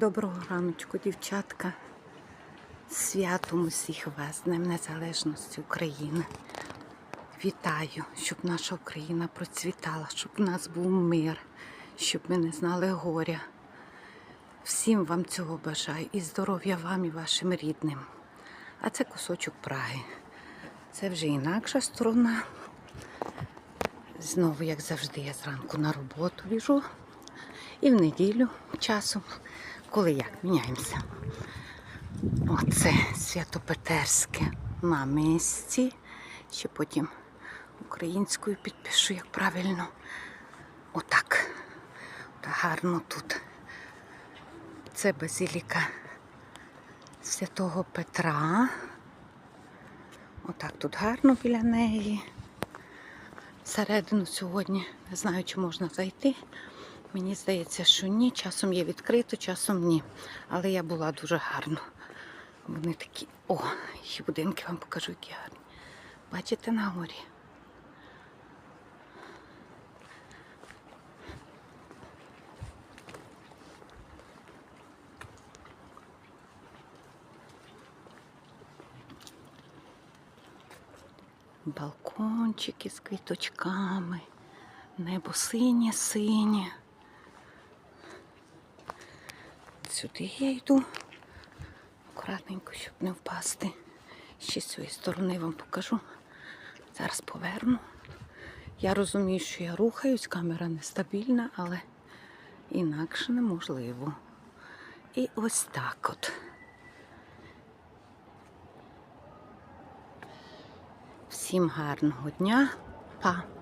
Доброго раночку, дівчатка. Святом усіх вас, Днем Незалежності України. Вітаю, щоб наша Україна процвітала, щоб в нас був мир, щоб ми не знали горя. Всім вам цього бажаю і здоров'я вам і вашим рідним. А це кусочок Праги. Це вже інакша сторона. Знову, як завжди, я зранку на роботу біжу. І в неділю часом, коли як міняємося. Оце Святопетерське на місці. Ще потім українською підпишу, як правильно. Отак. Так гарно тут. Це базиліка Святого Петра. Отак тут гарно біля неї. Всередину сьогодні не знаю, чи можна зайти. Мені здається, що ні. Часом є відкрито, часом ні. Але я була дуже гарно. Вони такі. О, ще будинки вам покажу, які гарні. Бачите на горі? Балкончики з квіточками, небо синє, Сюди я йду акуратненько, щоб не впасти. Ще з цієї сторони вам покажу. Зараз поверну. Я розумію, що я рухаюсь, камера нестабільна, але інакше неможливо. І ось так от. Всім гарного дня. Па!